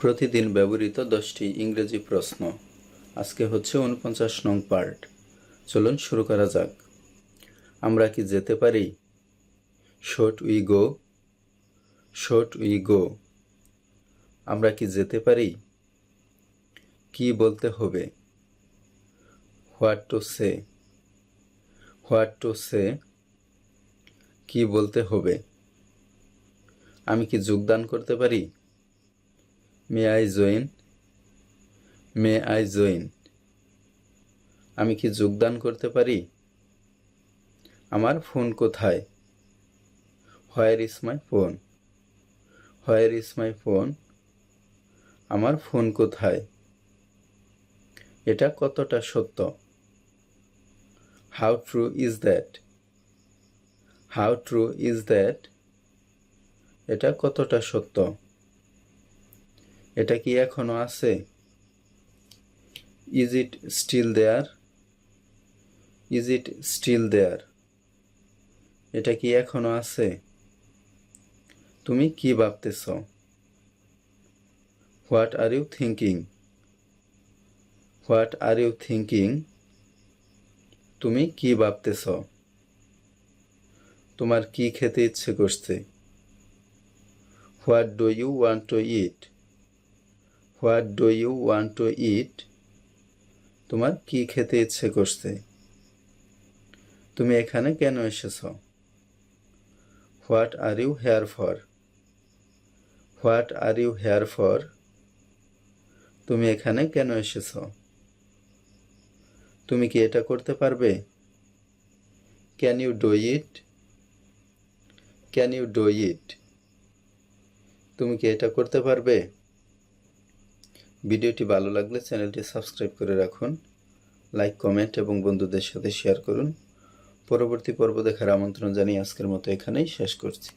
প্রতিদিন ব্যবহৃত দশটি ইংরেজি প্রশ্ন। আজকে হচ্ছে উনপঞ্চাশ নং পার্ট। চলুন শুরু করা যাক। আমরা কি যেতে পারি? Shall we go. Shall we go. আমরা কি যেতে পারি? কি বলতে হবে? What to say? What to say? কি বলতে হবে? আমি কি যোগদান করতে পারি? May I join may I join আমি কি যোগদান করতে পারি? আমার ফোন কোথায়? Where is my phone where is my phone আমার ফোন কোথায়? এটা কতটা সত্য? How true is that how true is that এটা কতটা সত্য? এটা কি এখনও আছে? Is it still there is it still there এটা কি এখনও আছে? তুমি কি ভাবতেছ? What are you thinking what are you thinking তুমি কি ভাবতেছ? তোমার কি খেতে ইচ্ছে করছে? What do you want to eat what do you want to eat তোমার কি খেতে ইচ্ছে করছে? তুমি এখানে কেন এসেছ? What are you here for what are you here for তুমি এখানে কেন এসেছ? তুমি কি এটা করতে পারবে? Can you do it can you do it তুমি কি এটা করতে পারবে? ভিডিওটি ভালো লাগলে চ্যানেলটি সাবস্ক্রাইব করে রাখুন। লাইক, কমেন্ট এবং বন্ধুদের সাথে শেয়ার করুন। পরবর্তী পর্ব দেখার আমন্ত্রণ জানিয়ে আজকের মতো এখানেই শেষ করছি।